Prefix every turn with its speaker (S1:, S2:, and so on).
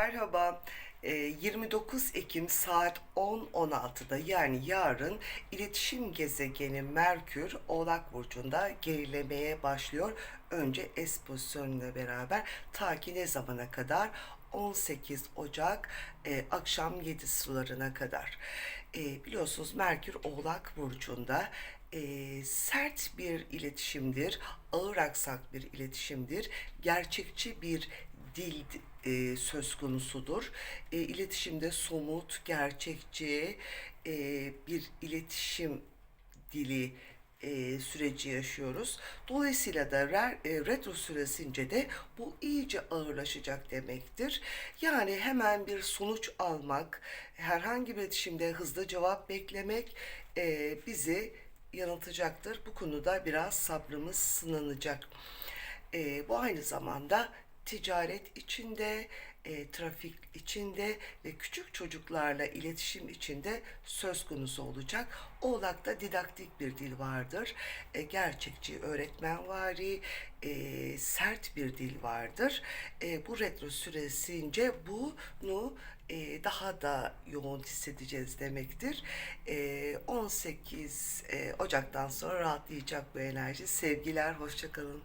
S1: Merhaba. Ee, 29 Ekim saat 10.16'da yani yarın iletişim gezegeni Merkür Oğlak Burcu'nda gerilemeye başlıyor. Önce S pozisyonuyla beraber ta ki ne zamana kadar? 18 Ocak e, akşam 7 sularına kadar. E, biliyorsunuz Merkür Oğlak Burcu'nda e, sert bir iletişimdir, ağır aksak bir iletişimdir, gerçekçi bir dil e, söz konusudur. E, iletişimde somut, gerçekçi e, bir iletişim dili e, süreci yaşıyoruz. Dolayısıyla da re, e, retro süresince de bu iyice ağırlaşacak demektir. Yani hemen bir sonuç almak, herhangi bir iletişimde hızlı cevap beklemek e, bizi yanıltacaktır. Bu konuda biraz sabrımız sınanacak. E, bu aynı zamanda ticaret içinde, e, trafik içinde ve küçük çocuklarla iletişim içinde söz konusu olacak. Oğlak'ta didaktik bir dil vardır. E, gerçekçi, öğretmenvari, e, sert bir dil vardır. E, bu retro süresince bunu e, daha da yoğun hissedeceğiz demektir. E, 18 e, Ocak'tan sonra rahatlayacak bu enerji. Sevgiler, hoşçakalın.